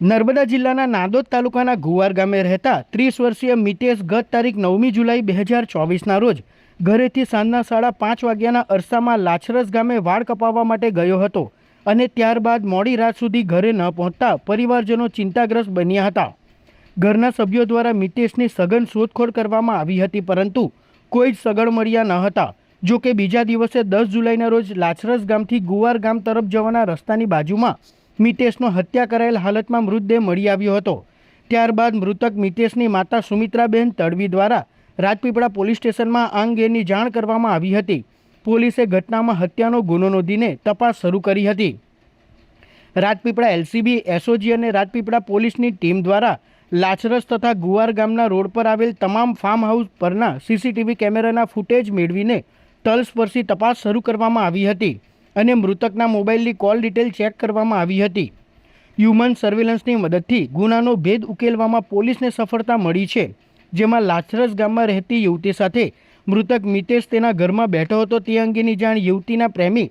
નર્મદા જિલ્લાના નાંદોદ તાલુકાના ગુવાર ગામે રહેતા ત્રીસ વર્ષીય મિતેશ ગત તારીખ નવમી જુલાઈ બે હજાર ચોવીસના રોજ ઘરેથી સાંજના સાડા પાંચ વાગ્યાના અરસામાં લાછરસ ગામે વાળ કપાવવા માટે ગયો હતો અને ત્યારબાદ મોડી રાત સુધી ઘરે ન પહોંચતા પરિવારજનો ચિંતાગ્રસ્ત બન્યા હતા. ઘરના સભ્યો દ્વારા મિતેશની સઘન શોધખોળ કરવામાં આવી હતી, પરંતુ કોઈ જ સગડ મળ્યા ન હતા. જો કે બીજા દિવસે દસ જુલાઈના રોજ લાછરસ ગામથી ગુવાર ગામ તરફ જવાના રસ્તાની બાજુમાં મિતેશનો હત્યા કરાયેલ હાલતમાં મૃતદેહ મળી આવ્યો હતો. ત્યારબાદ મૃતક મિતેશની માતા સુમિત્રાબેન તડવી દ્વારા રાજપીપળા પોલીસ સ્ટેશનમાં આ અંગેની જાણ કરવામાં આવી હતી. પોલીસે ઘટનામાં હત્યાનો ગુનો નોંધીને તપાસ શરૂ કરી હતી. રાજપીપળા એલસીબી, એસઓજી અને રાજપીપળા પોલીસની ટીમ દ્વારા લાચરસ તથા ગુવાર ગામના રોડ પર આવેલ તમામ ફાર્મ હાઉસ પરના સીસીટીવી કેમેરાના ફૂટેજ મેળવીને તલસ્પર્શી તપાસ શરૂ કરવામાં આવી હતી. અને મૃતકના મોબાઈલની કોલ ડિટેલ ચેક કરવામાં આવી હતી. હ્યુમન સર્વેલન્સની મદદથી ગુનાનો ભેદ ઉકેલવામાં પોલીસને સફળતા મળી છે. જેમાં લાચરસ ગામમાં રહેતી યુવતી સાથે મૃતક મિતેશ તેના ઘરમાં બેઠો હતો. તે અંગેની જાણ યુવતીના પ્રેમી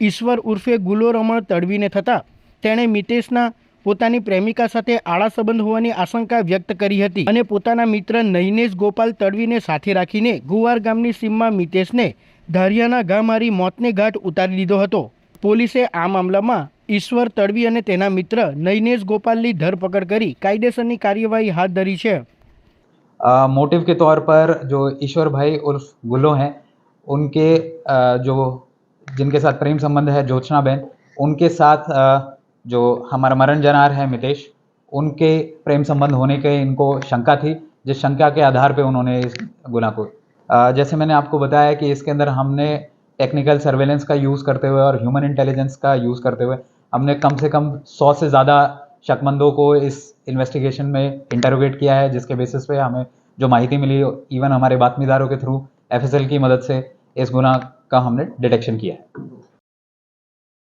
ઈશ્વર ઉર્ફે ગુલો રમણ તડવીને થતાં તેણે મિતેશના પોતાની પ્રેમિકા સાથે આળા સંબંધ હોવાની આશંકા વ્યક્ત કરી હતી અને પોતાના મિત્ર નૈનેશ ગોપાલ તડવીને સાથે રાખીને ગુવાર ગામની સીમમાં મિતેશને ધારિયાના ઘા મારી મોતને ઘાટ ઉતારી દીધો હતો પોલીસે આ મામલામાં ઈશ્વર તડવી અને તેના મિત્ર નૈનેશ ગોપાલની ધરપકડ કરી કાયદેસરની કાર્યવાહી હાથ ધરી છે मोटिव के तौर पर जो ईश्वर भाई उर्फ गुल्लो हैं उनके अ, जो जिनके साथ प्रेम संबंध है ज्योत्सना बहन उनके साथ अ, जो हमारा मरण जनार है मितेश उनके प्रेम संबंध होने के इनको शंका थी जिस शंका के आधार पे उन्होंने इस गुना को अ, जैसे मैंने आपको बताया कि इसके अंदर हमने टेक्निकल सर्वेलेंस का यूज़ करते हुए और ह्यूमन इंटेलिजेंस का यूज़ करते हुए हमने कम से कम सौ से ज़्यादा शकमंदों को इस इन्वेस्टिगेशन में इंटरोगेट किया है, जिसके बेसिस पे हमें जो माहिती मिली इवन हमारे बातमीदारों के थ्रू एफएसएल की मदद से इस गुना का हमने डिटेक्शन किया है।